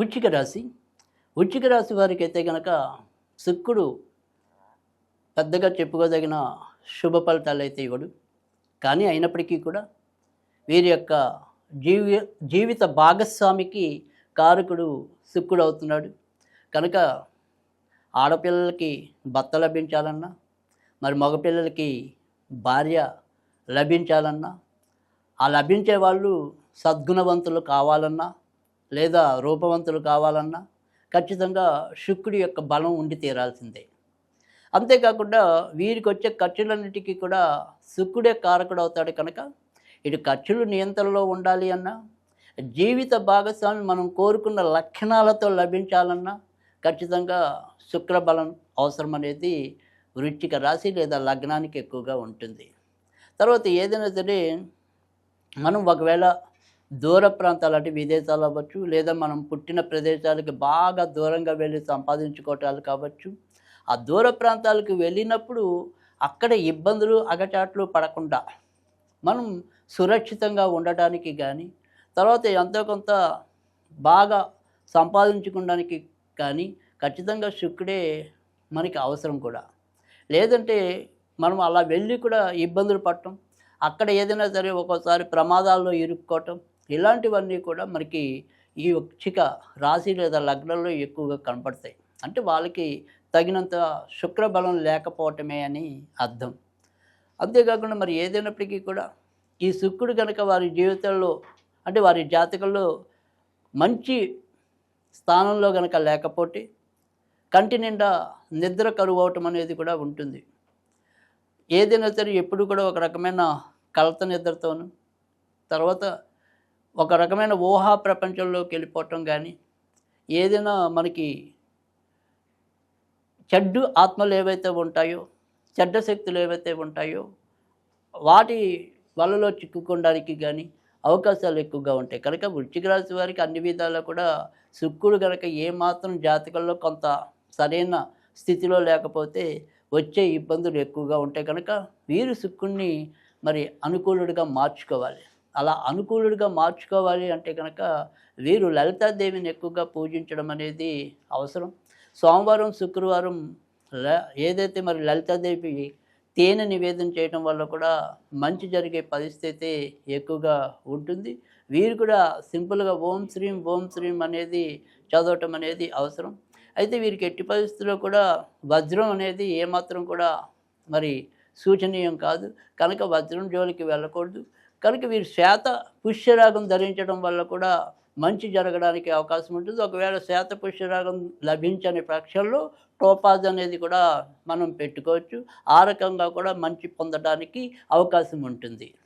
వృచ్చిక రాశి. వృచ్చిక రాశి వారికి అయితే కనుక శుక్రుడు పెద్దగా చెప్పుకోదగిన శుభ ఫలితాలు అయితే ఇవ్వడు. కానీ అయినప్పటికీ కూడా వీరి యొక్క జీవి జీవిత భాగస్వామికి కారకుడు శుక్రుడు అవుతున్నాడు. కనుక ఆడపిల్లలకి భర్త లభించాలన్నా మరి మగపిల్లలకి భార్య లభించాలన్నా ఆ లభించే వాళ్ళు సద్గుణవంతులు కావాలన్నా లేదా రూపవంతులు కావాలన్నా ఖచ్చితంగా శుక్రుడి యొక్క బలం ఉండి తీరాల్సిందే. అంతేకాకుండా వీరికి వచ్చే ఖర్చులన్నిటికీ కూడా శుక్రుడే కారకుడు అవుతాడు కనుక ఇటు ఖర్చులు నియంత్రణలో ఉండాలి అన్నా జీవిత భాగస్వామి మనం కోరుకున్న లక్షణాలతో లభించాలన్నా ఖచ్చితంగా శుక్రబలం అవసరం అనేది వృశ్చిక రాశి లేదా లగ్నానికి ఎక్కువగా ఉంటుంది. తర్వాత ఏదైనా సరే మనం ఒకవేళ దూర ప్రాంతాలు అంటే విదేశాలు అవ్వచ్చు లేదా మనం పుట్టిన ప్రదేశాలకి బాగా దూరంగా వెళ్ళి సంపాదించుకోవటాలు కావచ్చు. ఆ దూర ప్రాంతాలకు వెళ్ళినప్పుడు అక్కడ ఇబ్బందులు అగచాట్లు పడకుండా మనం సురక్షితంగా ఉండటానికి కానీ తర్వాత ఎంతో కొంత బాగా సంపాదించుకోవడానికి కానీ ఖచ్చితంగా శుక్రుడే మనకి అవసరం కూడా. లేదంటే మనం అలా వెళ్ళి కూడా ఇబ్బందులు పడటం అక్కడ ఏదైనా సరే ఒక్కోసారి ప్రమాదాల్లో ఇరుక్కోవటం ఇలాంటివన్నీ కూడా మనకి ఈ వృచ్చిక రాశి లేదా లగ్నంలో ఎక్కువగా కనపడతాయి. అంటే వాళ్ళకి తగినంత శుక్రబలం లేకపోవటమే అని అర్థం. అంతేకాకుండా మరి ఏదైనప్పటికీ కూడా ఈ శుక్రుడు కనుక వారి జీవితంలో అంటే వారి జాతకంలో మంచి స్థానంలో కనుక లేకపోతే కంటి నిండా నిద్ర కరువు అవటం అనేది కూడా ఉంటుంది. ఏదైనా సరే ఎప్పుడు కూడా ఒక రకమైన కలత నిద్రతోను తర్వాత ఒక రకమైన ఊహా ప్రపంచంలోకి వెళ్ళిపోవటం కానీ ఏదైనా మనకి చెడ్డు ఆత్మలు ఏవైతే ఉంటాయో చెడ్డ శక్తులు ఏవైతే ఉంటాయో వాటి వలలో చిక్కుకోవడానికి కానీ అవకాశాలు ఎక్కువగా ఉంటాయి. కనుక వృశ్చిక రాశి వారికి అన్ని విధాలా కూడా శుక్రుడు కనుక ఏమాత్రం జాతకంలో కొంత సరైన స్థితిలో లేకపోతే వచ్చే ఇబ్బందులు ఎక్కువగా ఉంటాయి. కనుక వీరు శుక్రుడిని మరి అనుకూలుడిగా మార్చుకోవాలి. అలా అనుకూలుడిగా మార్చుకోవాలి అంటే కనుక వీరు లలితాదేవిని ఎక్కువగా పూజించడం అనేది అవసరం. సోమవారం శుక్రవారం ల- ఏదైతే మరి లలితాదేవి తేనె నివేదన చేయడం వల్ల కూడా మంచి జరిగే పరిస్థితి ఎక్కువగా ఉంటుంది. వీరు కూడా సింపుల్గా ఓం శ్రీం ఓం శ్రీం అనేది చదవటం అనేది అవసరం. అయితే వీరికి ఎట్టి పరిస్థితుల్లో కూడా వజ్రం అనేది ఏమాత్రం కూడా మరి సూచనీయం కాదు. కనుక వజ్రం జోలికి వెళ్ళకూడదు. కనుక వీరు శ్వేత పుష్యరాగం ధరించడం వల్ల కూడా మంచి జరగడానికి అవకాశం ఉంటుంది. ఒకవేళ శ్వేత పుష్యరాగం లభించని పక్షంలో టోపాజ్ అనేది కూడా మనం పెట్టుకోవచ్చు. ఆ రకంగా కూడా మంచి పొందడానికి అవకాశం ఉంటుంది.